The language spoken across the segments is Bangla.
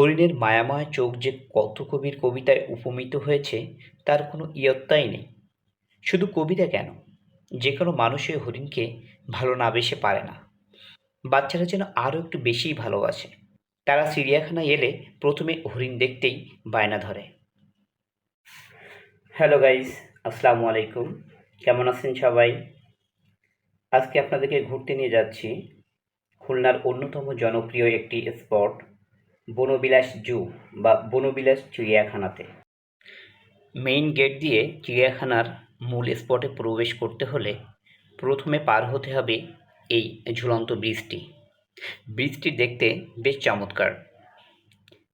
হরিণের মায়াময় চোখ যে কত কবির কবিতায় উপমিত হয়েছে, তার কোনো ইয়ত্তাই নেই। শুধু কবিতা কেন? যে কোনো মানুষই হরিণকে ভালো না বেসে পারে না। বাচ্চারা যেন আরও একটু বেশিই ভালোবাসে। তারা চিড়িয়াখানায় এলে প্রথমে হরিণ দেখতেই বায়না ধরে। হ্যালো গাইস, আসসালামু আলাইকুম। কেমন আছেন সবাই? আজকে আপনাদেরকে ঘুরতে নিয়ে যাচ্ছি খুলনার অন্যতম জনপ্রিয় একটি স্পট। বনবিলাস জু বা বনবিলাস চিড়িয়াখানাতে। মেইন গেট দিয়ে চিড়িয়াখানার মূল স্পটে প্রবেশ করতে হলে প্রথমে পার হতে হবে এই ঝুলন্ত ব্রিজটি। ব্রিজটি দেখতে বেশ চমৎকার।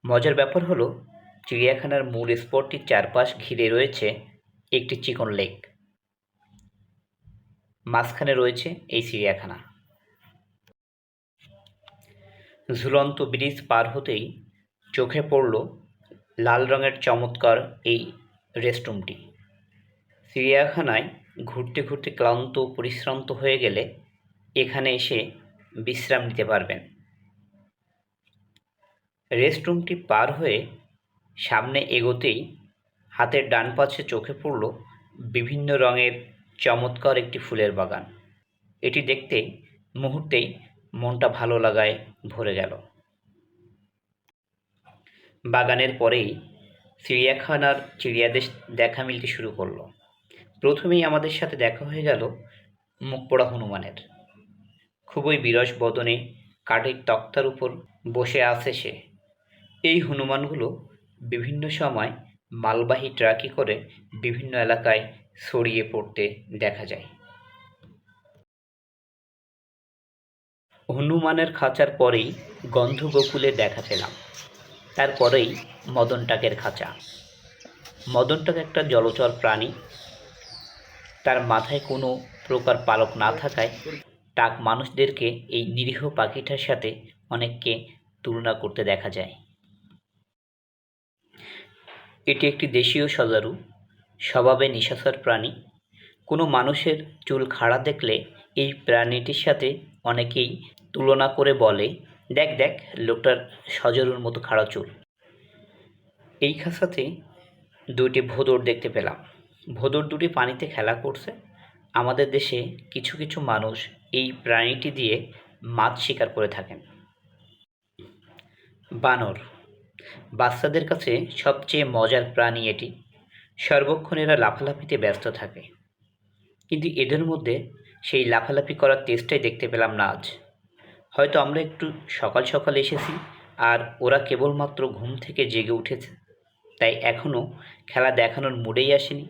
মজার ব্যাপার হলো, চিড়িয়াখানার মূল স্পটটির চারপাশ ঘিরে রয়েছে একটি চিকন লেক। মাঝখানে রয়েছে এই চিড়িয়াখানা। ঝুলন্ত ব্রিজ পার হতেই চোখে পড়ল লাল রঙের চমৎকার এই রেস্টরুমটি। চিড়িয়াখানায় ঘুরতে ঘুরতে ক্লান্ত, পরিশ্রান্ত হয়ে গেলে এখানে এসে বিশ্রাম নিতে পারবেন। রেস্টরুমটি পার হয়ে সামনে এগোতেই হাতের ডান পাশে চোখে পড়ল বিভিন্ন রঙের চমৎকার একটি ফুলের বাগান। এটি দেখতে মুহূর্তেই মনটা ভালো লাগায় ভরে গেল। বাগানের পরেই চিড়িয়াখানার চিড়িয়াদের দেখা মিলতে শুরু করল। প্রথমেই আমাদের সাথে দেখা হয়ে গেল মুখপোড়া হনুমানের। খুবই বিরস বদনে কাঠের তক্তার উপর বসে আছে সে। এই হনুমানগুলো বিভিন্ন সময় মালবাহী ট্রাকে করে বিভিন্ন এলাকায় ছড়িয়ে পড়তে দেখা যায়। হনুমানের খাঁচার পরেই গন্ধগোকুলে দেখা পেলাম। তারপরেই মদনটাকের খাঁচা। মদনটাক একটা জলচর প্রাণী। তার মাথায় কোনো প্রকার পালক না থাকায় টাক মানুষদেরকে এই নিরীহ পাখিটার সাথে অনেককে তুলনা করতে দেখা যায়। এটি একটি দেশীয় সজারু, স্বভাবে নিশাচর প্রাণী। কোনো মানুষের চুল খাড়া দেখলে এই প্রাণীটির সাথে অনেকেই তুলনা করে বলে, দেখ দেখ, লোকটার সজরুর মতো খাড়া চুল। এই খাঁচাতে দুইটি ভোদর দেখতে পেলাম। ভোদর দুটি পানিতে খেলা করছে। আমাদের দেশে কিছু কিছু মানুষ এই প্রাণীটি দিয়ে মাছ শিকার করে থাকেন। বানর, বাচ্চাদের কাছে সবচেয়ে মজার প্রাণী এটি। সর্বক্ষণ এরা লাফালাফিতে ব্যস্ত থাকে। কিন্তু এদের মধ্যে সেই লাফালাফি করার তেষ্টাই দেখতে পেলাম না আজ। হয়তো আমরা একটু সকাল সকাল এসেছি আর ওরা কেবলমাত্র ঘুম থেকে জেগে উঠেছে। তাই এখনও খেলা দেখানোর মুডেই আসেনি।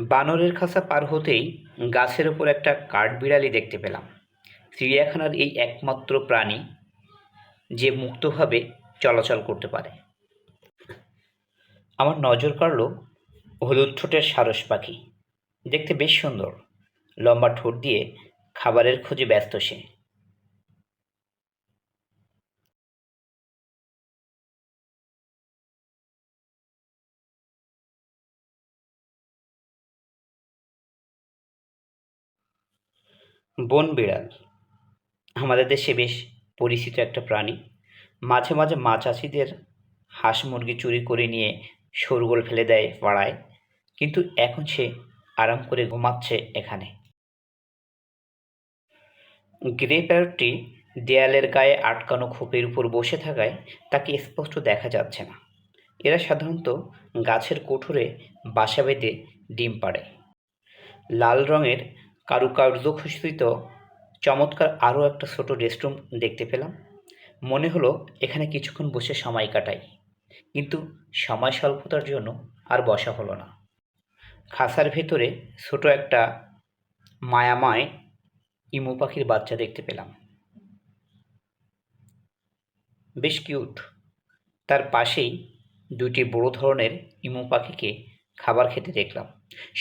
বানরের খাঁচা পার হতেই গাছের ওপর একটা কাঠবিড়ালি দেখতে পেলাম। চিড়িয়াখানার এই একমাত্র প্রাণী যে মুক্তভাবে চলাচল করতে পারে। আমার নজর কাড়ল হলুদ ঠোঁটের সারস পাখি। দেখতে বেশ সুন্দর। লম্বা ঠোঁট দিয়ে খাবারের খোঁজে ব্যস্ত সে। বন বিড়াল। আমাদের দেশে বেশ পরিচিত একটা প্রাণী। মাঝে মাঝে মা চাষিদের হাঁস মুরগি চুরি করে নিয়ে শোরগোল ফেলে দেয় পাড়ায়। কিন্তু এখন সে আরাম করে ঘুমাচ্ছে এখানে। গ্রে প্যারটটি দেয়ালের গায়ে আটকানো খোপের উপর বসে থাকায় তাকে স্পষ্ট দেখা যাচ্ছে না। এরা সাধারণত গাছের কোঠরে বাসা বেঁধে ডিম পাড়ে। লাল রঙের কারুকার্য খচিত চমৎকার আরও একটা ছোট রেস্টরুম দেখতে পেলাম। মনে হলো এখানে কিছুক্ষণ বসে সময় কাটাই, কিন্তু সময় স্বল্পতার জন্য আর বসা হলো না। খাসার ভেতরে ছোট একটা মায়াময় ইমু পাখির বাচ্চা দেখতে পেলাম। বেশ কিউট তার পাশেই দুটি বড় ধরনের ইমু পাখিকে খাবার খেতে দেখলাম।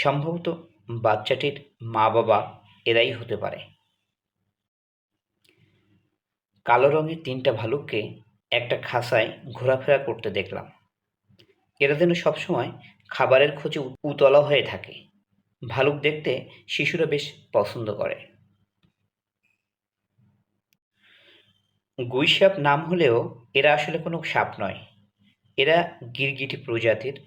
সম্ভবত বাচ্চাটির মা বাবা এরাই হতে পারে। কালো রঙের তিনটা ভালুককে একটা খাঁচায় ঘোরাফেরা করতে দেখলাম। এরা যেন সবসময় খাবারের খোঁজে উতলা হয়ে থাকে। ভালুক দেখতে শিশুরা বেশ পছন্দ করে। গুইসাপ নাম হলেও এরা আসলে কোনো সাপ নয়। এরা গিরগিটি প্রজাতির।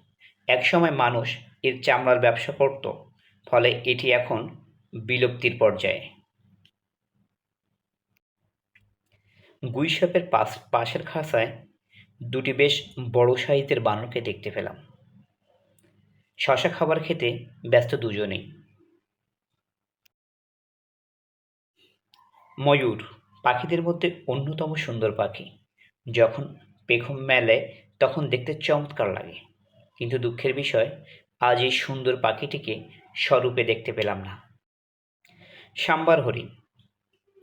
একসময় মানুষ এর চামড়ার ব্যবসা করত। ফলে এটি এখন বিলুপ্তির পর্যায়ে। গুইসাপের পাশ, পাশের খাসায় দুটি বেশ বড় সাইজের বানরকে দেখতে পেলাম। শশা খাবার খেতে ব্যস্ত দুজনেই। ময়ূর পাখিদের মধ্যে অন্যতম সুন্দর পাখি। যখন পেখম মেলে, তখন দেখতে চমৎকার লাগে। কিন্তু দুঃখের বিষয়, আজ এই সুন্দর পাখিটিকে স্বরূপে দেখতে পেলাম না। সাম্বার হরিণ।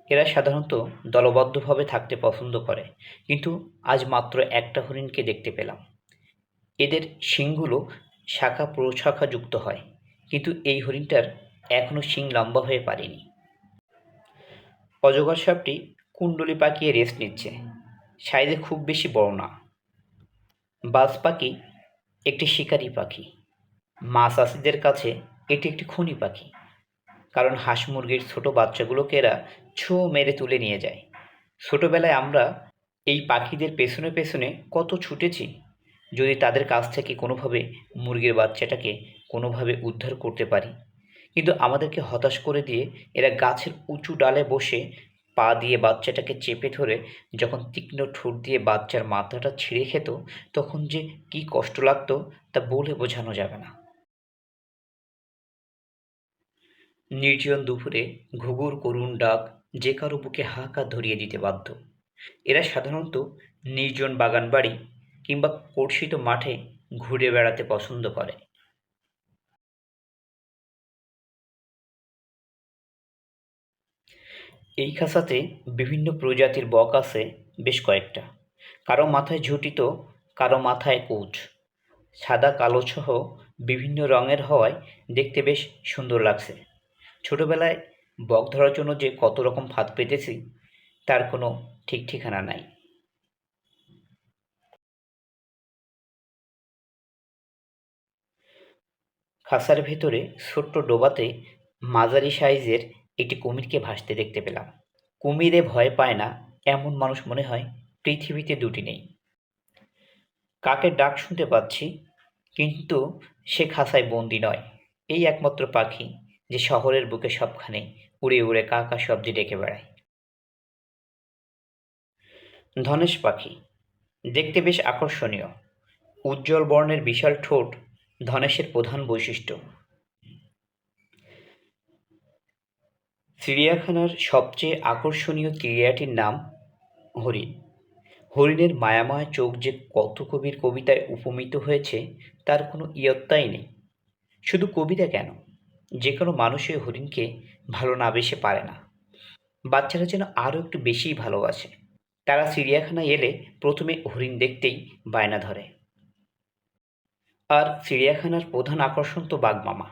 এরা সাধারণত দলবদ্ধভাবে থাকতে পছন্দ করে, কিন্তু আজ মাত্র একটা হরিণকে দেখতে পেলাম। এদের শিংগুলো শাখা প্রশাখা যুক্ত হয়, কিন্তু এই হরিণটার এখনও শিং লম্বা হয়ে পারেনি। অজগর সাপটি কুণ্ডলি পাকিয়ে রেস্ট নিচ্ছে। সাইজে খুব বেশি বড় না। বাজ পাখি একটি শিকারী পাখি। মাছ চাষিদের কাছে এটি একটি খনি পাখি। কারণ হাঁস মুরগির ছোটো বাচ্চাগুলোকে এরা ছো মেরে তুলে নিয়ে যায়। ছোটোবেলায় আমরা এই পাখিদের পেছনে পেছনে কত ছুটেছি, যদি তাদের কাছ থেকে কোনোভাবে মুরগির বাচ্চাটাকে কোনোভাবে উদ্ধার করতে পারি। কিন্তু আমাদেরকে হতাশ করে দিয়ে এরা গাছের উঁচু ডালে বসে পা দিয়ে বাচ্চাটাকে চেপে ধরে যখন তীক্ষ্ণ ঠোঁট দিয়ে বাচ্চার মাথাটা ছিঁড়ে খেত, তখন যে কি কষ্ট লাগতো তা বলে বোঝানো যাবে না। নির্জন দুপুরে ঘুঘুর, করুণ ডাক যে কারও বুকে হাহাকার ধরিয়ে দিতে বাধ্য। এরা সাধারণত নির্জন বাগান বাড়ি কিংবা কর্ষিত মাঠে ঘুরে বেড়াতে পছন্দ করে। এই খাসাতে বিভিন্ন প্রজাতির বক আছে বেশ কয়েকটা। কারও মাথায় ঝুঁটি তো, কারও মাথায় কোচ। সাদা কালো সহ বিভিন্ন রঙের হওয়ায় দেখতে বেশ সুন্দর লাগছে। ছোটোবেলায় বক ধরার জন্য যে কত রকম ফাঁদ পেতেছি, তার কোনো ঠিক ঠিকানা নাই। খাঁচার ভেতরে ছোট্ট ডোবাতে মাঝারি সাইজের একটি কুমিরকে ভাসতে দেখতে পেলাম। কুমিরে ভয় পায় না, এমন মানুষ মনে হয় পৃথিবীতে দুটি নেই। কাকের ডাক শুনতে পাচ্ছি, কিন্তু সে খাঁচায় বন্দি নয়। এই একমাত্র পাখি যে শহরের বুকে সবখানে উড়ে উড়ে কাকা শব্দে ডেকে বেড়ায়। ধনেশ পাখি, দেখতে বেশ আকর্ষণীয়। উজ্জ্বল বর্ণের বিশাল ঠোঁট ধনেশের প্রধান বৈশিষ্ট্য। চিড়িয়াখানার সবচেয়ে আকর্ষণীয় চিড়িয়াটির নাম হরিণ। হরিণের মায়াময় চোখ যে কত কবির কবিতায় উপমিত হয়েছে, তার কোনো ইয়ত্তাই নেই। শুধু কবিতা কেন? যে কোনো মানুষই হরিণকে ভালো না বেসে পারে না। বাচ্চারা যেন আরও একটু বেশিই ভালোবাসে। তারা চিড়িয়াখানায় এলে প্রথমে হরিণ দেখতেই বায়না ধরে। আর চিড়িয়াখানার প্রধান আকর্ষণ তো বাঘমামা।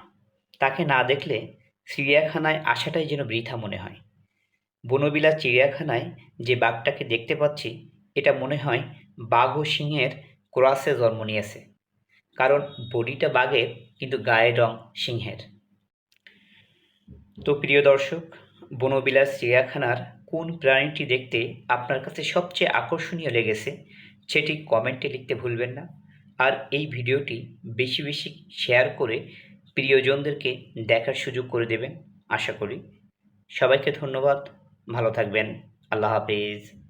তাকে না দেখলে চিড়িয়াখানায় আসাটাই যেন বৃথা মনে হয়। বনবিলা চিড়িয়াখানায় যে বাঘটাকে দেখতে পাচ্ছি, এটা মনে হয় বাঘ ও সিংহের ক্রসে জন্ম নিয়েছে। কারণ বডিটা বাঘের, কিন্তু গায়ের রং সিংহের। তো প্রিয় দর্শক, বনবিলাস চিড়িয়াখানার কোন প্রাণীটি দেখতে আপনার কাছে সবচেয়ে আকর্ষণীয় লেগেছে, সেটি কমেন্টে লিখতে ভুলবেন না। আর এই ভিডিওটি বেশি বেশি শেয়ার করে প্রিয়জনদেরকে দেখার সুযোগ করে দেবেন, আশা করি। সবাইকে ধন্যবাদ, ভালো থাকবেন, আল্লাহ হাফেজ।